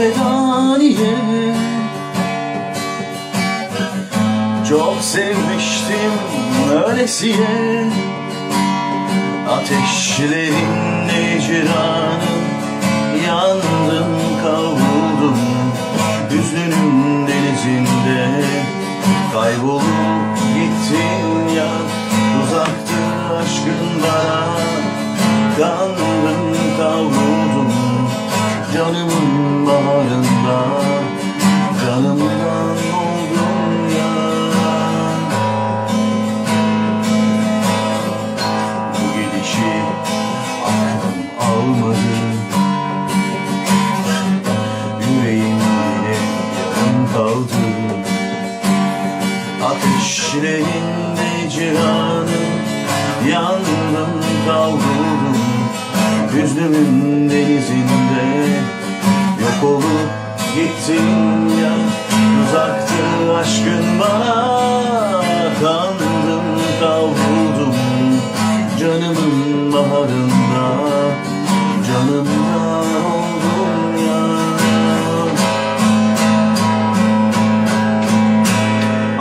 elveda niye Çok sevmiştim öylesiye. Ateşlerin icranı Yandım kavruldum Hüznünün denizinde Kaybolup Canımın baharında Canımdan oldum ya Bu gidişi aklım almadı. Yüreğim yine yarım kaldı. Ateşlerinde cihanı Yandım kavruldum Hüznümün denizinde Yok olup gittin ya. Uzaktı aşkın bana Kandım kavruldum Canımın baharında Canımdan oldum ya.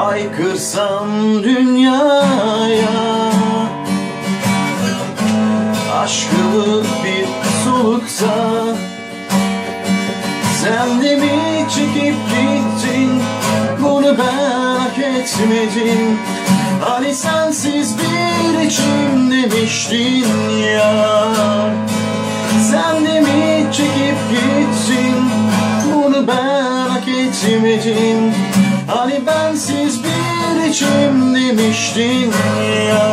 Aykırsam dünyaya Aşkımı bir soluksa Sen de mi çekip gittin Bunu ben hak etmedim. Hani sensiz bir içim demiştin ya. Sen de mi çekip gittin Bunu ben hak etmedim. Hani bensiz bir içim demiştin ya